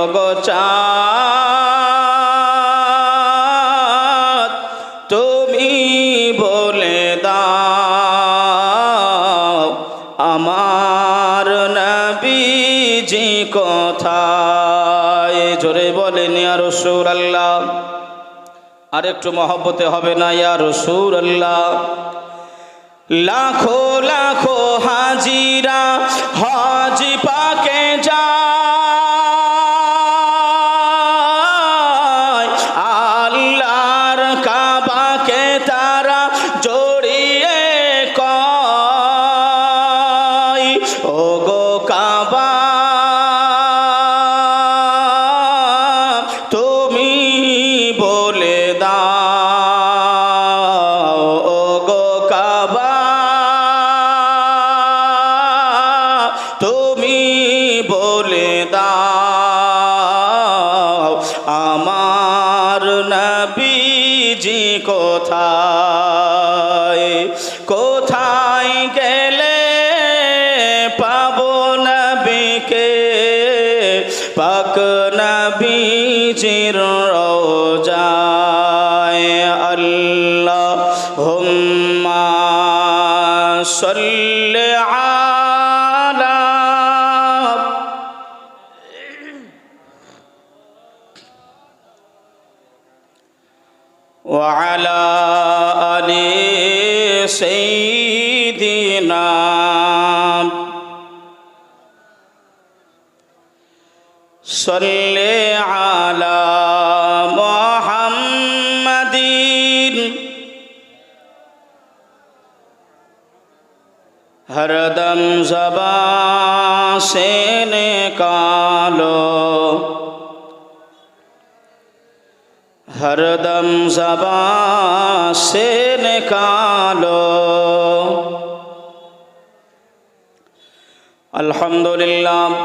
অগচাত তুমি বলে দাও, আমার নবীজি কোথায়? জোরে বলেন, ইয়া রাসূলুল্লাহ। আর একটু মহব্বতে হবে না, ইয়া আল্লাহ লাখো লাখো দাও। আমার নবীজি কোথায়? কোথায় গেলে পাবো নবীকে? পাক নবীজির রোজায় আল্লাহ হুম্মা সাল্লি وعلى آل سيدنا صل على محمد هردم زبان زباں سے نکالو হরদম জবা সে নিকালো আলহামদুলিল্লাহ